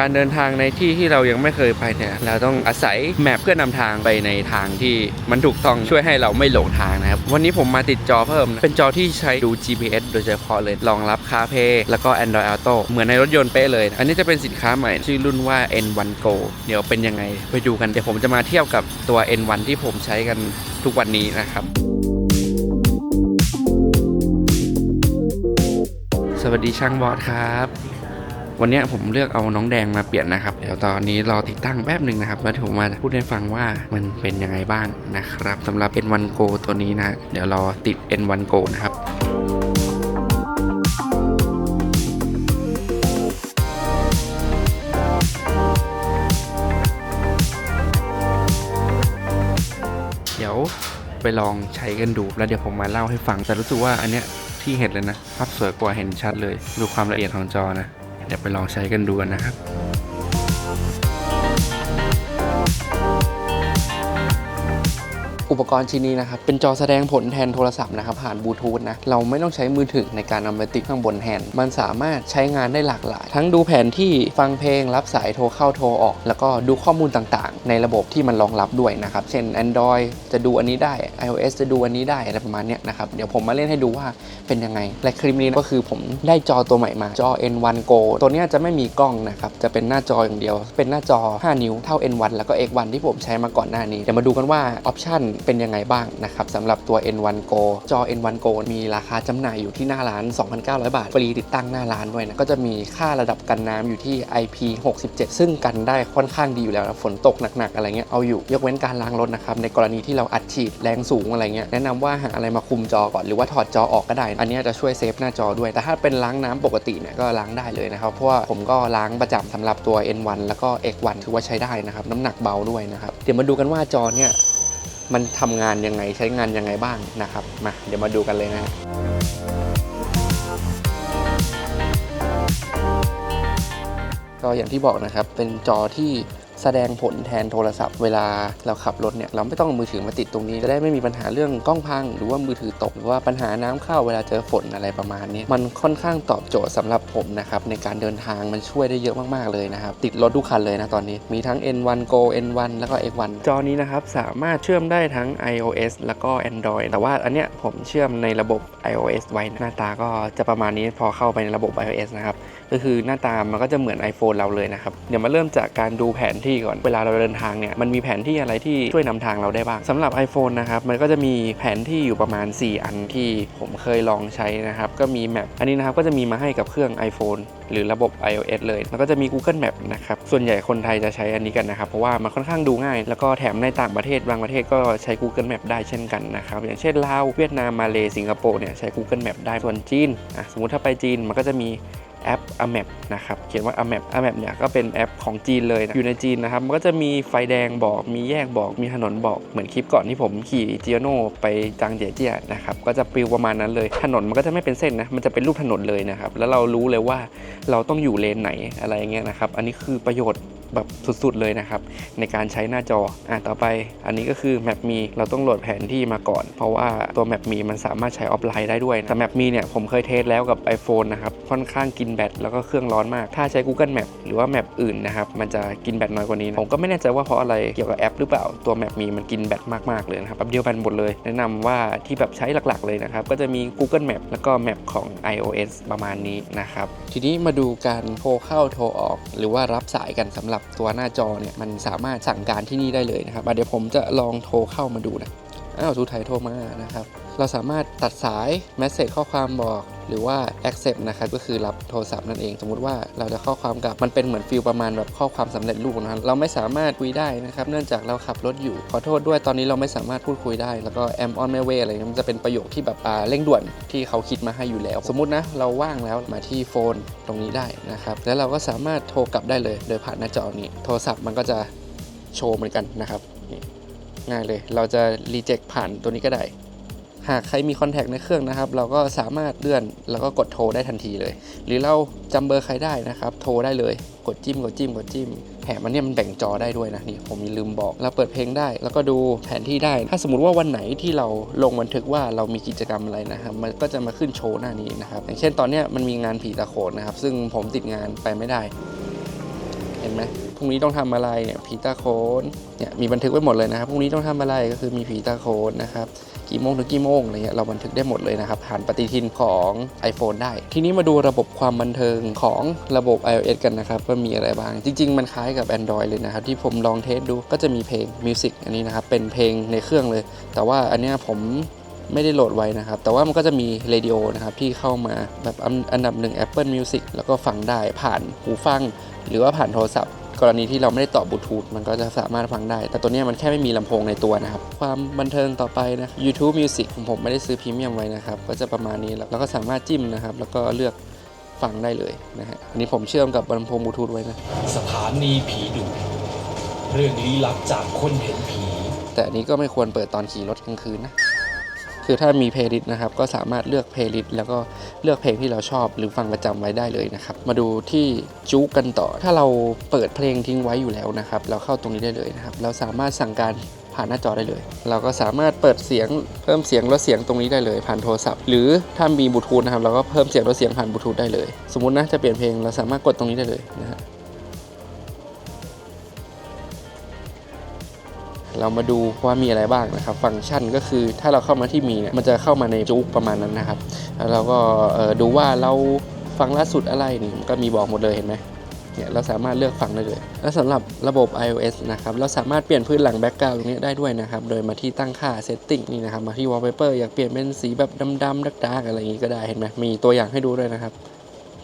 การเดินทางในที่ที่เรายังไม่เคยไปเนี่ยเราต้องอาศัยแมพเพื่อนำทางไปในทางที่มันถูกต้องช่วยให้เราไม่หลงทางนะครับวันนี้ผมมาติดจอเพิ่มนะเป็นจอที่ใช้ดู GPS โดยเฉพาะเลยรองรับ CarPlay แล้วก็ Android Auto เหมือนในรถยนต์เป๊ะเลย อันนี้จะเป็นสินค้าใหม่ชื่อรุ่นว่า N1 Go เดี๋ยวเป็นยังไงไปดูกันเดี๋ยวผมจะมาเทียบกับตัว N1 ที่ผมใช้กันทุกวันนี้นะครับสวัสดีช่างบอสครับ วันนี้ผมเลือกเอาน้องแดงมาเปลี่ยนนะครับ เดี๋ยวตอนนี้รอติดตั้งแป๊บหนึ่งนะครับแล้วผมมาพูดให้ฟังว่ามันเป็นยังไงบ้างนะครับสำหรับ N1 Go ตัวนี้นะ เดี๋ยวรอติด N1 Go นะครับเดี๋ยวไปลองใช้กันดูแล้วเดี๋ยวผมมาเล่าให้ฟังแต่รู้สึกว่าอันเนี้ยที่เห็นเลยนะภาพสวยกว่าเห็นชัดเลย ดูความละเอียดของจอนะ เดี๋ยวไปลองใช้กันดูกันนะครับ ปกรณ์ชิ้นนี้นะครับ เป็นจอแสดงผลแทนโทรศัพท์นะครับ ผ่านบลูทูธนะ เราไม่ต้องใช้มือถือในการนำไปติดข้างบนแทนมันสามารถใช้งานได้หลากหลาย ทั้งดูแผนที่ฟังเพลง รับสายโทรเข้าโทรออก แล้วก็ดูข้อมูลต่างๆ ในระบบที่มันรองรับด้วยนะครับ เช่น Android จะดูอันนี้ได้ iOS จะดูอันนี้ได้อะไรประมาณนี้นะครับ เดี๋ยวผมมาเล่นให้ดูว่าเป็นยังไง และคลิปนี้ก็คือผมได้จอตัวใหม่มาจอ N1 Go ตัวนี้จะไม่มีกล้องนะครับ จะเป็นหน้าจออย่างเดียว เป็นหน้าจอ 5 นิ้ว เท่า N1 แล้วก็ X1 ที่ผมใช้มาก่อนหน้านี้ เดี๋ยวมาดูกันว่าออปชันเป็นยังไงบ้างนะครับสำหรับตัว N1 Go จอ N1 Go มีราคาจำหน่ายอยู่ที่หน้าร้าน 2,900 บาท ฟรีติดตั้งหน้าร้านด้วยนะ ก็จะมีค่าระดับกันน้ำอยู่ที่ IP67 ซึ่งกันได้ค่อนข้างดีอยู่แล้วนะฝนตกหนักๆ อะไรเงี้ยเอาอยู่ ยกเว้นการล้างรถนะครับ ในกรณีที่เราอัดฉีดแรงสูงอะไรเงี้ยแนะนำว่าหาอะไรมาคุมจอก่อนหรือว่าถอดจอออกก็ได้ อันนี้จะช่วยเซฟหน้าจอด้วย แต่ถ้าเป็นล้างน้ำปกติเนี่ยก็ล้างได้เลยนะครับ เพราะว่าผมก็ล้างประจำสำหรับตัว N1 แล้วก็ X1 ถือว่าใช้ได้นะครับน้ำหนักเบาด้วยนะครับเดี๋ยวมาดูกันว่าจอเนี่ย มันทำงานยังไงใช้งานยังไงบ้างนะครับมาเดี๋ยวมาดูกันเลยนะฮะก็อย่างที่บอกนะครับเป็นจอที่ แสดงผลแทนโทรศัพท์เวลาเราขับรถเนี่ยเราไม่ต้องมือถือมาติดตรงนี้ จะได้ไม่มีปัญหาเรื่องกล้องพัง หรือว่ามือถือตก หรือว่าปัญหาน้ำเข้าเวลาเจอฝนอะไรประมาณนี้มันค่อนข้างตอบโจทย์สำหรับผมนะครับในการเดินทางมันช่วยได้เยอะมากๆเลยนะครับ ติดรถทุกคันเลยนะตอนนี้มีทั้ง N1 Go N1 แล้วก็ X1 จอนี้นะครับสามารถเชื่อมได้ทั้ง iOS แล้วก็ Android แต่ว่าอันเนี้ยผมเชื่อมในระบบ iOS ไว้นะหน้าตาก็จะประมาณนี้พอเข้าไปในระบบ iOS นะครับก็คือหน้าตามันก็จะเหมือน iPhone เราเลยนะครับเดี๋ยวมาเริ่มจากการดูแผนที่ก่อน เวลาเราเดินทางเนี่ย มันมีแผนที่อะไรที่ช่วยนำทางเราได้บ้างสำหรับ iPhone นะครับ มันก็จะมีแผนที่อยู่ประมาณ 4 อันที่ผมเคยลองใช้นะครับ ก็มีแมปอันนี้นะครับก็จะมีมาให้กับเครื่อง iPhone หรือระบบ iOS เลย แล้วก็จะมี Google Map นะครับ ส่วนใหญ่คนไทยจะใช้อันนี้กันนะครับ เพราะว่ามันค่อนข้างดูง่าย แล้วก็แถมในต่างประเทศบางประเทศก็ใช้ Google Map ได้เช่นกันนะครับ อย่างเช่นลาว เวียดนาม มาเล สิงคโปร์เนี่ยใช้ Google Map ได้ ส่วนจีน อะ สมมติถ้าไปจีนมันก็จะมี แอป Amap นะครับ เขียนว่า Amap Amap เนี่ยก็เป็นแอปของจีนเลยนะอยู่ในจีนนะครับ มันก็จะมีไฟแดงบอก มีแยกบอก มีถนนบอก เหมือนคลิปก่อนที่ผมขี่เจียโนไปจางเจียเจียนะครับ ก็จะปลิวประมาณนั้นเลย ถนนมันก็จะไม่เป็นเส้นนะ มันจะเป็นรูปถนนเลยนะครับ แล้วเรารู้เลยว่าเราต้องอยู่เลนไหนอะไรเงี้ยนะครับ อันนี้คือประโยชน์แบบสุดๆเลยนะครับ ในการใช้หน้าจออะต่อไปอันนี้ก็คือ Map Me เราต้องโหลดแผนที่มาก่อน เพราะว่าตัว Map Me มันสามารถใช้ออฟไลน์ได้ด้วยนะแต่ Map Me เนี่ยผมเคยเทสแล้วกับ iPhone นะครับค่อนข้างกินนแบตแล้วก็เครื่องร้อนมาก ถ้าใช้ Google Map หรือว่า Map อื่นนะครับ มันจะกินแบตน้อยกว่านี้นะผมก็ไม่แน่ใจว่าเพราะอะไรเกี่ยวกับแอปหรือเปล่า ตัว Map Me มันกินแบตมากๆเลยนะครับแป๊บเดียวแบตหมดเลย แนะนำว่าที่แบบใช้หลักๆเลยนะครับ ก็จะมี Google Map แล้วก็ Map ของ iOS ประมาณนี้นะครับ ทีนี้มาดูการโทรเข้าโทรออก หรือว่ารับสายกันสำหรับตัวหน้าจอเนี่ยมันสามารถสั่งการที่นี่ได้เลยนะครับเดี๋ยวผมจะลองโทรเข้ามาดูนะอ้าวทูไทยโทรมานะครับเราสามารถตัดสาย แมสเซจข้อความบอก หรือว่า accept นะครับก็คือรับโทรศัพท์นั่นเอง สมมุติว่าเราจะข้อความกลับมันเป็นเหมือนฟิลประมาณแบบข้อความสำเร็จรูปนะครับเราไม่สามารถคุยได้นะครับเนื่องจากเราขับรถอยู่ขอโทษด้วยตอนนี้เราไม่สามารถพูดคุยได้ แล้วก็ am on my way อะไรมันจะเป็นประโยคที่แบบเร่งด่วนที่เขาคิดมาให้อยู่แล้ว สมมุตินะเราว่างแล้วมาที่โฟนตรงนี้ได้นะครับแล้วเราก็สามารถโทรกลับได้เลย โดยผ่านหน้าจอนี้ โทรศัพท์มันก็จะโชว์เหมือนกันนะครับง่ายเลย เราจะรีเจ็คผ่านตัวนี้ก็ได้ หากใครมีคอนแทคในเครื่องนะครับ เราก็สามารถเลื่อนแล้วก็กดโทรได้ทันทีเลย หรือเราจำเบอร์ใครได้นะครับ โทรได้เลย กดจิ้ม กดจิ้ม กดจิ้มแถมมันเนี่ยมันแบ่งจอได้ด้วยนะนี่ผมมีลืมบอก เราเปิดเพลงได้ แล้วก็ดูแผนที่ได้ ถ้าสมมติว่าวันไหนที่เราลงบันทึกว่าเรามีกิจกรรมอะไรนะครับ มันก็จะมาขึ้นโชว์หน้านี้นะครับ อย่างเช่นตอนเนี้ยมันมีงานผีตะโขนนะครับ ซึ่งผมติดงานไปไม่ได้ เห็นไหมพรุ่งนี้ต้องทำอะไรเนี่ยผีตาโคนเนี่ยมีบันทึกไว้หมดเลยนะครับพรุ่งนี้ต้องทำอะไรก็คือมีผีตาโคนนะครับ กี่โมงถึงกี่โมงอะไรเงี้ยเราบันทึกได้หมดเลยนะครับ ผ่านปฏิทินของ iPhone ได้ ทีนี้มาดูระบบความบันเทิงของระบบ iOS กันนะครับว่ามีอะไรบ้าง จริง ๆ มันคล้ายกับ Android เลยนะครับ ที่ผมลองเทสดูก็จะมีเพลง Music อันนี้นะครับ เป็นเพลงในเครื่องเลย แต่ว่าอันเนี้ยผมไม่ได้โหลดไว้นะครับ แต่ว่ามันก็จะมีเรดิโอนะครับที่เข้ามาแบบอันอันดับหนึ่ง Apple Music แล้วก็ฟังได้ผ่านหูฟัง หรือว่าผ่านโทรศัพท์ กรณีที่เราไม่ได้ต่อบลูทูธมันก็จะสามารถฟังได้ แต่ตัวเนี้ยมันแค่ไม่มีลำโพงในตัวนะครับ ความบันเทิงต่อไปนะ YouTube Music ของผมไม่ได้ซื้อพรีเมียมไว้นะครับ ก็จะประมาณนี้แล้วแล้วก็สามารถจิ้มนะครับ แล้วก็เลือกฟังได้เลยนะฮะ อันนี้ผมเชื่อมกับลำโพงบลูทูธไว้นะ สถานีผีดุ เรื่องลี้ลับจากคนเห็นผี แต่อันนี้ก็ไม่ควรเปิดตอนขี่รถกลางคืนนะ คือถ้ามีเพลย์ลิสต์นะครับก็สามารถเลือกเพลย์ลิสต์แล้วก็เลือกเพลงที่เราชอบหรือฟังประจำไว้ได้เลยนะครับ มาดูที่จุกันต่อ ถ้าเราเปิดเพลงทิ้งไว้อยู่แล้วนะครับ เราเข้าตรงนี้ได้เลยนะครับ เราสามารถสั่งการผ่านหน้าจอได้เลย เราก็สามารถเปิดเสียงเพิ่มเสียงลดเสียงตรงนี้ได้เลย ผ่านโทรศัพท์ หรือถ้ามีบลูทูธนะครับเราก็เพิ่มเสียงลดเสียงผ่านบลูทูธได้เลย สมมตินะจะเปลี่ยนเพลงเราสามารถกดตรงนี้ได้เลยนะฮะ เรามาดูว่ามีอะไรบ้างนะครับ ฟังก์ชันก็คือถ้าเราเข้ามาที่มีเนี่ยมันจะเข้ามาในจุกประมาณนั้นนะครับ แล้วเราก็ดูว่าเราฟังล่าสุดอะไรนี่ก็มีบอกหมดเลยเห็นไหมเนี่ยเราสามารถเลือกฟังได้เลย และสำหรับระบบ iOS นะครับ เราสามารถเปลี่ยนพื้นหลังแบ็กกราวด์ตรงนี้ได้ด้วยนะครับ โดยมาที่ตั้งค่า setting นี่นะครับ มาที่ wallpaper อยากเปลี่ยนเป็นสีแบบดำๆดักๆอะไรอย่างนี้ก็ได้เห็นไหมมีตัวอย่างให้ดูด้วยนะครับ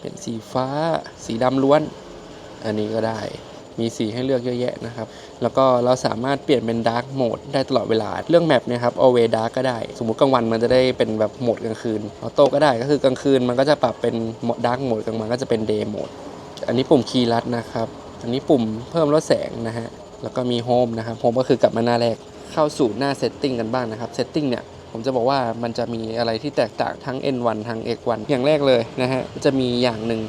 เป็นสีฟ้า สีดำล้วน อันนี้ก็ได้ มีสีให้เลือกเยอะแยะนะครับ แล้วก็เราสามารถเปลี่ยนเป็นดาร์กโหมดได้ตลอดเวลา เรื่องแมปเนี่ยครับ always dark ก็ได้ สมมุติกลางวันมันจะได้เป็นแบบโหมดกลางคืน ออโต้ก็ได้ ก็คือกลางคืนมันก็จะปรับเป็นดาร์กโหมดกลางวันก็จะเป็นเดย์โหมด อันนี้ปุ่มคีย์ลัดนะครับ อันนี้ปุ่มเพิ่มลดแสงนะฮะ แล้วก็มีโฮมนะครับ โฮมก็คือกลับมาหน้าแรก เข้าสู่หน้าเซตติ้งกันบ้างนะครับ เซตติ้งเนี่ยผมจะบอกว่ามันจะมีอะไรที่แตกต่างทั้ง N1 ทั้ง X1 อย่างแรกเลยนะฮะ จะมีอย่างหนึ่ง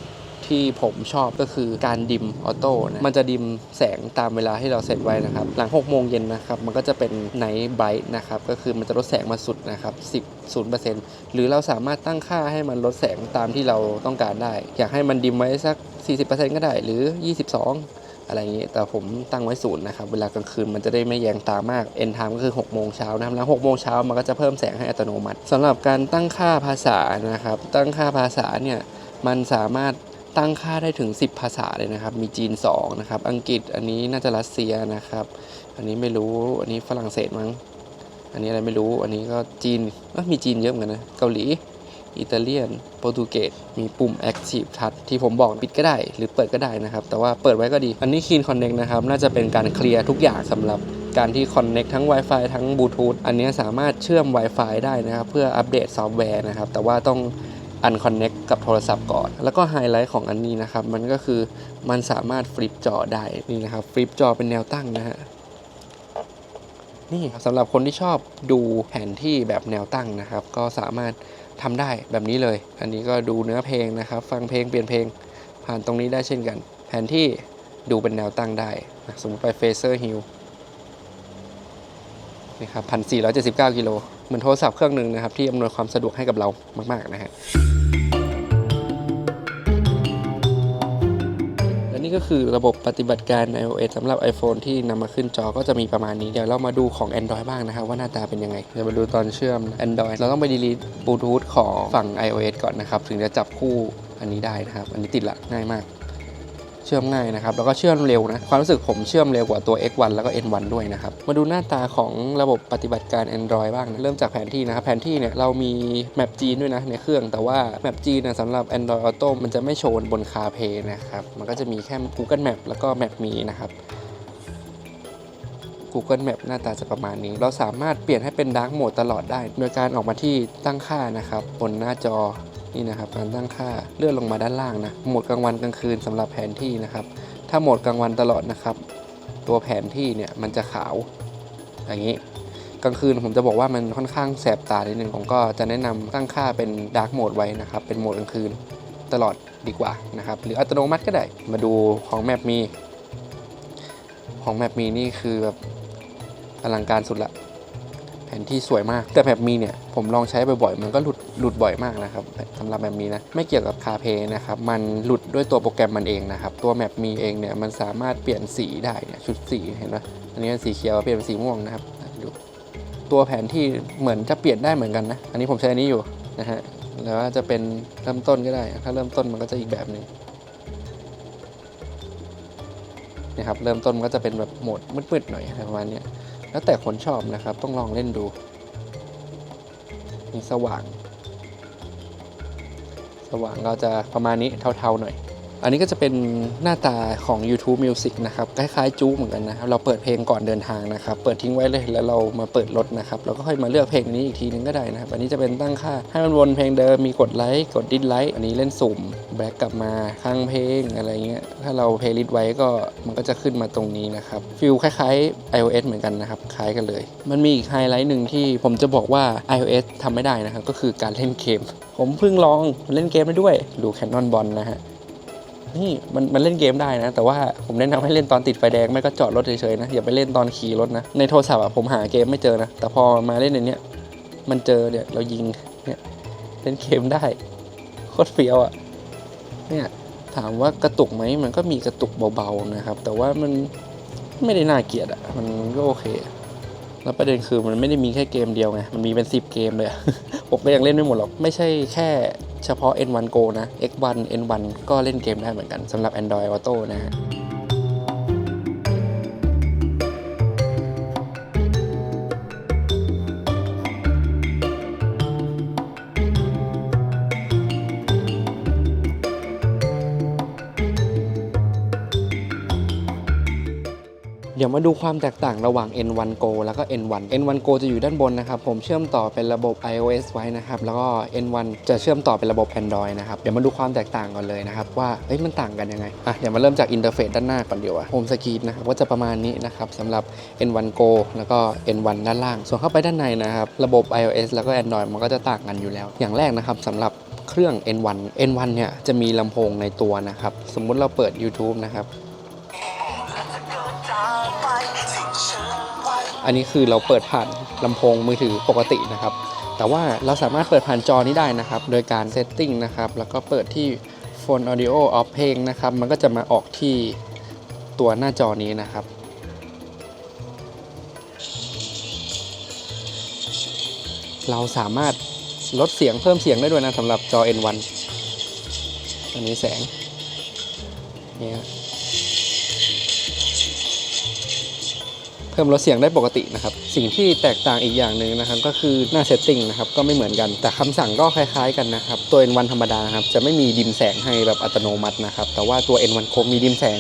ที่ผมชอบก็คือการดิมออโต้นะมันจะดิมแสงตามเวลาที่เราเซตไว้นะครับ หลัง 6 โมงเย็นนะครับ มันก็จะเป็นไนท์ไบท์นะครับ ก็คือมันจะลดแสงมาสุดนะครับ 10 0%หรือเราสามารถตั้งค่าให้มันลดแสงตามที่เราต้องการได้ อยากให้มันดิมไว้สัก 40%ก็ได้หรือ 22อะไรอย่างนี้ แต่ผมตั้งไว้ศูนย์นะครับ เวลากลางคืนมันจะได้ไม่แยงตามาก end time ก็คือ 6 โมงเช้านะครับ แล้ว 6 โมงเช้ามันก็จะเพิ่มแสงให้อัตโนมัติสำหรับการตั้งค่าภาษานะครับ ตั้งค่าภาษาเนี่ย มันสามารถ ตั้งค่าได้ถึง 10 ภาษาเลยนะครับ มีจีน 2 นะครับ อังกฤษอันนี้น่าจะรัสเซียนะครับ อันนี้ไม่รู้อันนี้ฝรั่งเศสมั้ง อันนี้อะไรไม่รู้อันนี้ก็จีนเอ้ยมีจีนเยอะเหมือนกันนะเกาหลีอิตาเลียน โปรตุเกส มีปุ่ม Active Touch ที่ผมบอกปิดก็ได้ หรือเปิดก็ได้นะครับ แต่ว่าเปิดไว้ก็ดี อันนี้ Keen Connect นะครับ น่าจะเป็นการเคลียร์ทุกอย่างสำหรับการที่ Connect ทั้ง Wi-Fi ทั้งบลูทูธ อันนี้สามารถเชื่อม Wi-Fi ได้นะครับ เพื่ออัปเดตซอฟต์แวร์นะครับ แต่ว่าต้อง อันคอนเน็กกับโทรศัพท์ก่อน แล้วก็ไฮไลท์ของอันนี้นะครับ มันก็คือมันสามารถฟลิปจอได้นี่นะครับฟลิปจอเป็นแนวตั้งนะฮะนี่สำหรับคนที่ชอบดูแผนที่แบบแนวตั้งนะครับ ก็สามารถทำได้แบบนี้เลย อันนี้ก็ดูเนื้อเพลงนะครับ ฟังเพลงเปลี่ยนเพลง ผ่านตรงนี้ได้เช่นกัน แผนที่ดูเป็นแนวตั้งได้ สมมติไปเฟเซอร์ฮิลนี่ครับพันสี่ร้อยเจ็ดสิบเก้ากิโลเหมือนโทรศัพท์เครื่องหนึ่งนะครับ ที่อำนวยความสะดวกให้กับเรามาก ๆ นะฮะ นี่ก็คือระบบปฏิบัติการ iOS สำหรับ iPhone ที่นำมาขึ้นจอก็จะมีประมาณนี้เดี๋ยวเรามาดูของ Android บ้างนะครับว่าหน้าตาเป็นยังไงเดี๋ยวมาดูตอนเชื่อม Android เราต้องไปดีลีทบลูทูธของฝั่ง iOS ก่อนนะครับ ถึงจะจับคู่อันนี้ได้นะครับ อันนี้ติดละง่ายมาก เชื่อมง่ายนะครับ แล้วก็เชื่อมเร็วนะ ความรู้สึกผมเชื่อมเร็วกว่าตัว X1 แล้วก็ N1 ด้วยนะครับ มาดูหน้าตาของระบบปฏิบัติการ Android บ้างนะเริ่มจากแผนที่นะครับ แผนที่เนี่ยเรามีแมปจีนด้วยนะในเครื่อง แต่ว่าแมปจีนนะสำหรับ Android Auto มันจะไม่โชว์บน CarPlay นะครับ มันก็จะมีแค่ Google Map แล้วก็ Map Me นะครับ Google Map หน้าตาจะประมาณนี้ เราสามารถเปลี่ยนให้เป็น Dark Mode ตลอดได้ โดยการออกมาที่ตั้งค่านะครับ บนหน้าจอ นี่นะครับการตั้งค่าเลื่อนลงมาด้านล่างนะโหมดกลางวันกลางคืนสำหรับแผนที่นะครับ ถ้าโหมดกลางวันตลอดนะครับ ตัวแผนที่เนี่ยมันจะขาวอย่างนี้กลางคืนผมจะบอกว่ามันค่อนข้างแสบตานิดนึงผมก็จะแนะนำตั้งค่าเป็นดาร์กโหมดไว้นะครับ เป็นโหมดกลางคืนตลอดดีกว่านะครับ หรืออัตโนมัติก็ได้มาดูของแมปมี ของแมปมีนี่คือแบบอลังการสุดละ แผนที่สวยมาก แต่แบบมีเนี่ยผมลองใช้บ่อยๆมันก็หลุดหลุดบ่อยมากนะครับสำหรับแบบมีนะไม่เกี่ยวกับคาเพนะครับมันหลุดด้วยตัวโปรแกรมมันเองนะครับตัวแมปมีเองเนี่ยมันสามารถเปลี่ยนสีได้เนี่ยชุดสีเห็นไหมอันนี้เป็นสีเขียวเปลี่ยนเป็นสีม่วงนะครับดูตัวแผนที่เหมือนจะเปลี่ยนได้เหมือนกันนะอันนี้ผมใช้อันนี้อยู่นะฮะแล้วว่าจะเป็นเริ่มต้นก็ได้ ถ้าเริ่มต้นมันก็จะอีกแบบหนึ่งนะครับเริ่มต้นก็จะเป็นแบบโหมดมืดๆหน่อยประมาณเนี้ย แล้วแต่คนชอบนะครับ ต้องลองเล่นดู มีสว่าง สว่างก็จะประมาณนี้เทาๆหน่อย อันนี้ก็จะเป็นหน้าตาของ YouTube Music นะครับ คล้ายๆจู๊เหมือนกันนะครับ เราเปิดเพลงก่อนเดินทางนะครับ เปิดทิ้งไว้เลยแล้วเรามาเปิดรถนะครับเราก็ค่อยมาเลือกเพลงนี้อีกทีนึงก็ได้นะครับ อันนี้จะเป็นตั้งค่าให้มันวนเพลงเดิมมีกดไลค์กดดิสไลค์อันนี้เล่นสุ่มแบ็กกลับมาข้างเพลงอะไรเงี้ยถ้าเราเพลย์ลิสต์ไว้ก็มันก็จะขึ้นมาตรงนี้นะครับฟิลคล้ายๆ iOS เหมือนกันนะครับคล้ายกันเลย มันมีอีกไฮไลท์หนึ่งที่ผมจะบอกว่า iOS ทำไม่ได้นะครับก็คือการเล่นเกม ผมเพิ่งลองเล่นเกมได้ด้วยดูแคนนอนบอลนะฮะ นี่มันมันเล่นเกมได้นะ แต่ว่าผมแนะนำให้เล่นตอนติดไฟแดงไม่ก็จอดรถเฉยๆนะอย่าไปเล่นตอนขี่รถนะในโทรศัพท์อะผมหาเกมไม่เจอนะแต่พอมาเล่นในเนี้ยมันเจอเนี่ยเรายิงเนี่ยเล่นเกมได้โคตรเฟี้ยวอะเนี่ยถามว่ากระตุกไหมมันก็มีกระตุกเบาๆนะครับ แต่ว่ามันไม่ได้น่าเกลียดอะมันก็โอเค แล้วประเด็นคือมันไม่ได้มีแค่เกมเดียวไงมันมีเป็น 10 เกมเลยผมก็ยังเล่นไม่หมดหรอกไม่ใช่แค่ เฉพาะ N1 Go นะ X1 N1 ก็เล่นเกมได้เหมือนกันสำหรับ Android Auto นะฮะ ยวมาดูความแตกต่างระหว่าง N1 Go แล้วก็ N1 N1 Go จะอยู่ด้านบนนะครับ ผมเชื่อมต่อเป็นระบบ iOS ไว้นะครับ แล้วก็ N1 จะเชื่อมต่อเป็นระบบ Android นะครับ เดี๋ยวมาดูความแตกต่างก่อนเลยนะครับ ว่าเฮ้ยมันต่างกันยังไง อะ เดี๋ยวมาเริ่มจากอินเทอร์เฟซด้านหน้าก่อนเดียวอะโฮมสกรีนนะครับ ก็จะประมาณนี้นะครับสำหรับ N1 Go แล้วก็ N1 ด้านล่าง ส่วนเข้าไปด้านในนะครับ ระบบ iOS แล้วก็ Android มันก็จะต่างกันอยู่แล้ว อย่างแรกนะครับสำหรับเครื่อง N1 N1 เนี่ยจะมีลำโพงในตัวนะครับ สมมุติเราเปิด YouTube นะครับ อันนี้คือเราเปิดผ่านลำโพงมือถือปกตินะครับ แต่ว่าเราสามารถเปิดผ่านจอนี้ได้นะครับ โดยการเซตติ้งนะครับ แล้วก็เปิดที่ Phone Audio Off เพลงนะครับ มันก็จะมาออกที่ตัวหน้าจอนี้นะครับเราสามารถลดเสียงเพิ่มเสียงได้ด้วยนะสำหรับจอ N1 อันนี้แสงเนี่ย พิ่มลดเสียงได้ปกตินะครับ สิ่งที่แตกต่างอีกอย่างหนึ่งนะครับ ก็คือหน้าเซตติ้งนะครับก็ไม่เหมือนกัน แต่คำสั่งก็คล้าย ๆ กันนะครับตัว N1 ธรรมดาครับจะไม่มีดิมแสงให้แบบอัตโนมัตินะครับแต่ว่าตัว N1 Chrome มีดิมแสง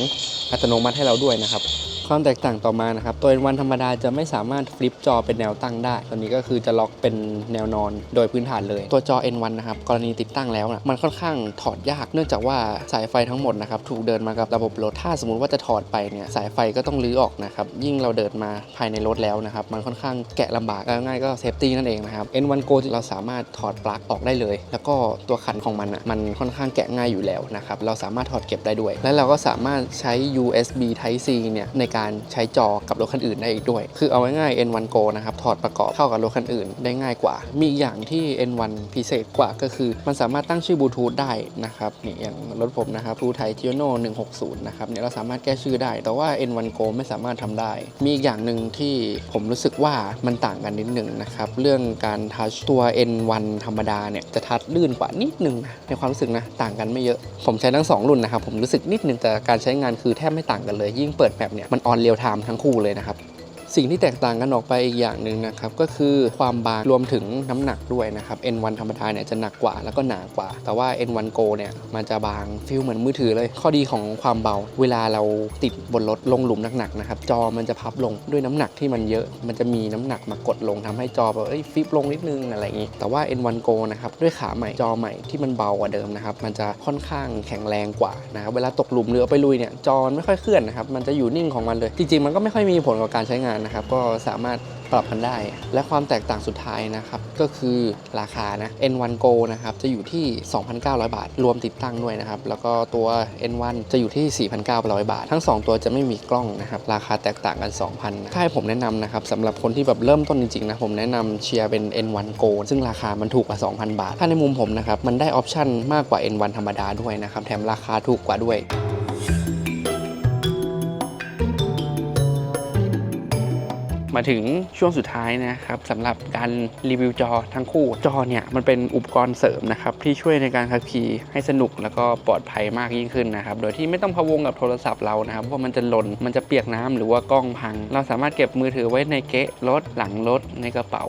อัตโนมัติให้เราด้วยนะครับ ความแตกต่างต่อมานะครับ ตัว N1 ธรรมดาจะไม่สามารถฟลิปจอเป็นแนวตั้งได้ตอนนี้ก็คือจะล็อกเป็นแนวนอนโดยพื้นฐานเลย ตัวจอ N1 นะครับ กรณีติดตั้งแล้วนะมันค่อนข้างถอดยาก เนื่องจากว่าสายไฟทั้งหมดนะครับถูกเดินมากับระบบรถ ถ้าสมมติว่าจะถอดไปเนี่ยสายไฟก็ต้องรื้อออกนะครับ ยิ่งเราเดินมาภายในรถแล้วนะครับ มันค่อนข้างแกะลำบากง่ายก็เซฟตี้นั่นเองนะครับ N1 Go เราสามารถถอดปลั๊กออกได้เลย แล้วก็ตัวขันของมันอะมันค่อนข้างแกะง่ายอยู่แล้วนะครับ เราสามารถถอดเก็บได้ด้วย และเราก็สามารถใช้ USB Type C เนี่ยในการใช้จอกับรถคันอื่นได้อีกด้วย คือเอาไว้ง่าย N1 Go นะครับ ถอดประกอบเข้ากับรถคันอื่นได้ง่ายกว่า มีอีกอย่างที่ N1 พิเศษกว่าก็คือ มันสามารถตั้งชื่อบลูทูธได้นะครับนี่อย่างรถผมนะครับ Blue Thai Tiono 160 นะครับเนี่ยเราสามารถแก้ชื่อได้ แต่ว่า N1 Go ไม่สามารถทำได้ มีอีกอย่างหนึ่งที่ผมรู้สึกว่ามันต่างกันนิดหนึ่งนะครับเรื่องการทัชตัว N1 ธรรมดาเนี่ยจะทัชลื่นกว่านิดนึงนะในความรู้สึกนะต่างกันไม่เยอะ ผมใช้ทั้งสองรุ่นนะครับผมรู้สึกนิดนึงแต่การใช้งานคือแทบไม่ต่างกันเลย ยิ่งเปิดแมปเนี่ยมันออนเรียลไทม์ทั้งคู่เลยนะครับ สิ่งที่แตกต่างกันออกไปอีกอย่างหนึ่งนะครับก็คือความบางรวมถึงน้ำหนักด้วยนะครับ N1 ธรรมดาเนี่ยจะหนักกว่าแล้วก็หนากว่า แต่ว่า N1 Go เนี่ยมันจะบางฟิลเหมือนมือถือเลย ข้อดีของความเบา เวลาเราติดบนรถลงหลุมหนักๆนะครับจอมันจะพับลงด้วยน้ำหนักที่มันเยอะ มันจะมีน้ำหนักมากดลงทำให้จอแบบเอ้ยฟิปลงนิดนึงอะไรอย่างนี้ แต่ว่า N1 Go นะครับด้วยขาใหม่จอใหม่ที่มันเบากว่าเดิมนะครับมันจะค่อนข้างแข็งแรงกว่านะครับเวลาตกหลุมหรือไปลุยเนี่ยจอไม่ค่อยเคลื่อนนะครับมันจะอยู่นิ่งของมันเลย จริงๆ มันก็ไม่ค่อยมีผลกับการใช้งานนะครับก็สามารถปรับกันได้ และความแตกต่างสุดท้ายนะครับก็คือราคานะ N1 Go นะครับจะอยู่ที่ 2,900 บาท รวมติดตั้งด้วยนะครับแล้วก็ตัว N1 จะอยู่ที่ 4,900 บาท ทั้ง 2 ตัวจะไม่มีกล้องนะครับราคาแตกต่างกัน 2,000ถ้าให้ผมแนะนำนะครับสำหรับคนที่แบบเริ่มต้นจริงๆนะผมแนะนำเชียร์เป็น N1 Go ซึ่งราคามันถูกกว่า 2,000 บาท ถ้าในมุมผมนะครับมันได้ออปชั่นมากกว่า N1 ธรรมดาด้วยนะครับแถมราคาถูกกว่าด้วย มาถึงช่วงสุดท้ายนะครับสำหรับการรีวิวจอทั้งคู่จอเนี่ยมันเป็นอุปกรณ์เสริมนะครับที่ช่วยในการขับขี่ให้สนุกแล้วก็ปลอดภัยมากยิ่งขึ้นนะครับโดยที่ไม่ต้องพะวงกับโทรศัพท์เรานะครับเพราะมันจะหล่นมันจะเปียกน้ำหรือว่ากล้องพัง เราสามารถเก็บมือถือไว้ในเกะรถหลังรถในกระเป๋า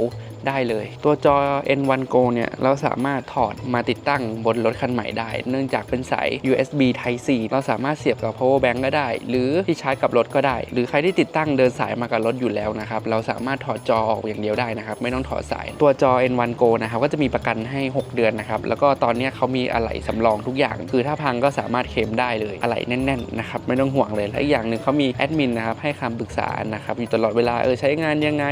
ได้เลย ตัวจอ N1 Go เนี่ยเราสามารถถอดมาติดตั้งบนรถคันใหม่ได้ เนื่องจากเป็นสาย USB Type C เราสามารถเสียบกับ power bank ก็ได้ หรือที่ชาร์จกับรถก็ได้ หรือใครที่ติดตั้งเดินสายมากับรถอยู่แล้วนะครับเราสามารถถอดจอออกอย่างเดียวได้นะครับไม่ต้องถอดสาย ตัวจอ N1 Go นะครับก็จะมีประกันให้ 6 เดือนนะครับแล้วก็ตอนนี้เขามีอะไหล่สำรองทุกอย่าง คือถ้าพังก็สามารถเคลมได้เลยอะไหล่แน่นๆนะครับไม่ต้องห่วงเลยและอีกอย่างหนึ่งเขามีแอดมินนะครับให้คำปรึกษานะครับอยู่ตลอดเวลาเออใช้งานยังไง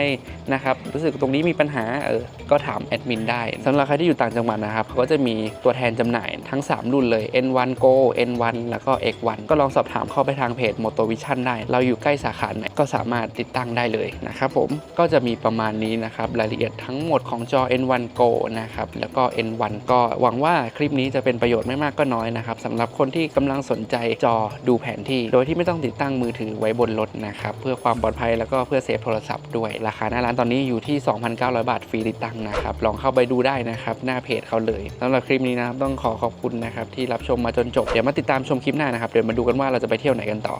นะครับรู้สึกตรงนี้มีปัญหาหาเออก็ถามแอดมินได้สำหรับใครที่อยู่ต่างจังหวัดนะครับเขาก็จะมีตัวแทนจำหน่ายทั้ง 3 รุ่นเลย N1 Go N1 แล้วก็ X1 ก็ลองสอบถามเข้าไปทางเพจ Moto Vision ได้ เราอยู่ใกล้สาขาไหนก็สามารถติดตั้งได้เลยนะครับผมก็จะมีประมาณนี้นะครับรายละเอียดทั้งหมดของจอ N1 Go นะครับแล้วก็ N1 ก็หวังว่าคลิปนี้จะเป็นประโยชน์ไม่มากก็น้อยนะครับสำหรับคนที่กำลังสนใจจอดูแผนที่ โดยที่ไม่ต้องติดตั้งมือถือไว้บนรถนะครับเพื่อความปลอดภัยแล้วก็เพื่อเซฟโทรศัพท์ด้วยราคาหน้าร้านตอนนี้อยู่ที่ 2,900บาทฟรีติดตั้งนะครับ ลองเข้าไปดูได้นะครับ หน้าเพจเขาเลยสำหรับคลิปนี้นะครับต้องขอขอบคุณนะครับที่รับชมมาจนจบ เดี๋ยวมาติดตามชมคลิปหน้านะครับ เดี๋ยวมาดูกันว่าเราจะไปเที่ยวไหนกันต่อ